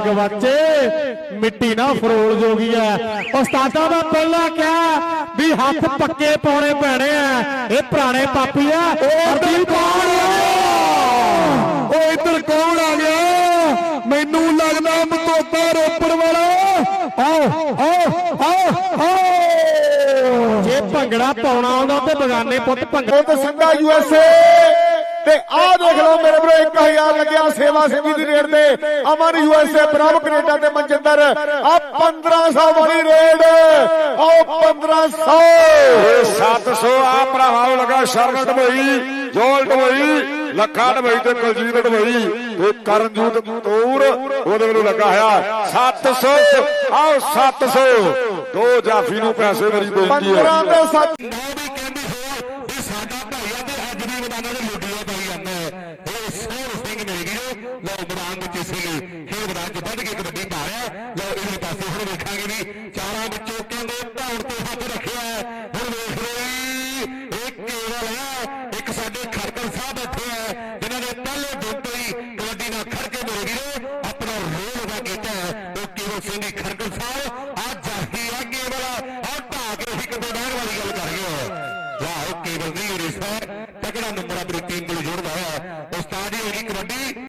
ਗਵਾਚੇ ਮਿੱਟੀ ਨਾ ਫਰੋਲ ਜੋਗੀ ਐ। ਉਸਤਾਦਾਂ ਦਾ ਪਹਿਲਾਂ ਕਿਹਾ ਵੀ ਹੱਥ ਪੱਕੇ ਪਾਉਣੇ ਪੈਣੇ ਆ ਇਹ ਪੁਰਾਣੇ ਪਾਪੀ ਆ ਉਹ ਕੌਣ ਉਹ ਇੱਧਰ ਕੌਣ ਆ ਗਿਆ? ਮੈਨੂੰ ਲੱਗਦਾ ਮਤੋਤਾ ਰੋਪੜ ਵਾਲਾ। ਆਓ ਆਓ ਆਓ ਆਓ। ਜੇ ਭੰਗੜਾ ਪਾਉਣਾ ਆਉਂਦਾ ਤੇ ਬਗਾਨੇ ਪੁੱਤ ਭੰਗੜਾ ਉਹ ਤਾਂ ਸੰਗਾ ਯੂਐਸਏ ਤੇ ਆਹ ਦੇਖ ਲਓ ਮੇਰੇ ਬਰੋ 1000 ਲੱਗਿਆ ਸੇਵਾ ਸਿੰਘੀ ਦੀ ਰੇਡ ਤੇ। ਅਮਨ ਯੂਐਸਏ ਪ੍ਰਭ ਕੈਨੇਡਾ ਤੇ ਮਨਜਿੰਦਰ। ਆ 1500 ਵਾਲੀ ਰੇਡ ਆਓ 1500 ਇਹ 700 ਆ ਭਰਾਵਾਂ ਲਗਾ ਸ਼ਰਨ ਢਮਈ ਜੋਲ ਢਮਈ ਲੱਖਾ ਢਮਈ ਤੇ ਕੁਲਜੀਤ ਢਮਈ ਤੇ ਕਰਨਜੂਤ ਤੂਰ ਉਹਦੇ ਵੱਲੋਂ ਲੱਗਾ ਹੋਇਆ 700 ਆਓ 700 ਦੋ ਜਾਫੀ ਨੂੰ ਪੈਸੇ ਮੇਰੀ ਬੇਨਤੀ 15 ਹੈ ਦੇ 7 ਉਹ ਵੀ ਕਹਿੰਦੀ ਹੋ ਵੀ ਸਾਡਾ ਭਾਈਆ ਤੇ ਅੱਜ ਵੀ ਮੈਦਾਨਾਂ ਦੇ ਲਓ ਮੈਦਾਨ ਵਿੱਚ ਇਸ ਵੇਲੇ ਖੇਡ ਮੈਦਾਨ 'ਚ ਵੱਧ ਕੇ ਕਬੱਡੀ ਪਾ ਰਿਹਾ ਲਓ ਇਹਦੇ ਪਾਸੇ ਹੁਣ ਵੇਖਾਂਗੇ ਵੀ ਚਾਰਾਂ ਵਿੱਚੋਂ ਕਹਿੰਦੇ ਧੌਣ ਤੇ ਹੱਥ ਰੱਖਿਆ ਹੈ। ਹੁਣ ਵੇਖ ਲਓ ਇਹ ਕੇਵਲ ਇੱਕ ਸਾਡੇ ਖਰਕਰ ਸਾਹਿਬ ਇੱਥੇ ਹੈ, ਜਿਨ੍ਹਾਂ ਨੇ ਪਹਿਲੇ ਦਿਨ ਤੋਂ ਕਬੱਡੀ ਨਾਲ ਖੜ ਕੇ ਮੇਰੇ ਵੀਰੋ, ਆਪਣਾ ਰੋਲ ਅਦਾ ਕੀਤਾ ਹੈ। ਉਹ ਕੇਵਲ ਸਿੰਘ ਦੀ ਖਰਕਰ ਸਾਹਿਬ ਆ ਜਾਹੀ ਆ ਕੇਵਲ ਆ ਢਾ ਕੇ ਅਸੀਂ ਕਿਤੇ ਵਾਲੀ ਗੱਲ ਕਰ ਰਹੇ ਹਾਂ। ਵਾਹ, ਉਹ ਕੇਵਲ ਦੀ ਤਕੜਾ ਨੰਬਰ ਆਪਣੀ ਟੀਮ ਨੂੰ ਹੈ।